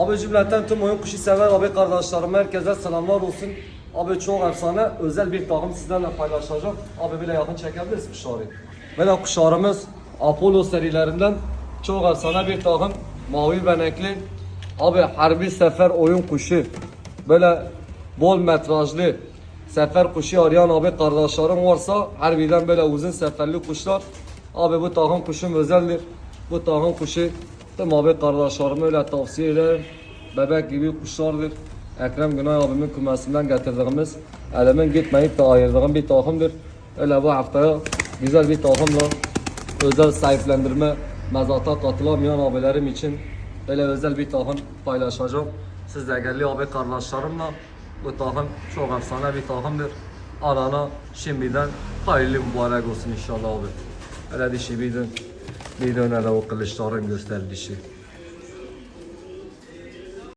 Abi cümleten tüm oyun kuşu sever abi kardeşlerim herkese selamlar olsun. Abi çok efsane özel bir takım sizlerle paylaşacağım. Abi bile yakın çekebiliriz kuşları. Böyle kuşlarımız Apollo serilerinden çok efsane bir takım. Mavi benekli. Abi harbi sefer oyun kuşu. Böyle bol metrajlı sefer kuşu arayan abi kardeşlerim varsa harbiden böyle uzun seferli kuşlar. Abi bu takım kuşum özeldir. Bu takım kuşu tüm abi kardeşlerime öyle tavsiye ederim. Bebek gibi kuşlardır. Ekrem Günay abimin kümesinden getirdiğimiz elimin gitmeyip de ayırdığım bir takımdır. Öyle bu haftaya güzel bir takımla özel sahiplendirme mezata katılamayan abilerim için böyle özel bir takım paylaşacağım. Siz değerli abi kardeşlerimle bu takım çok efsane bir takımdır. Arana şimdiden hayırlı mübarek olsun inşallah abi. Öyle dişi bir hele o kılıçların göster dişi.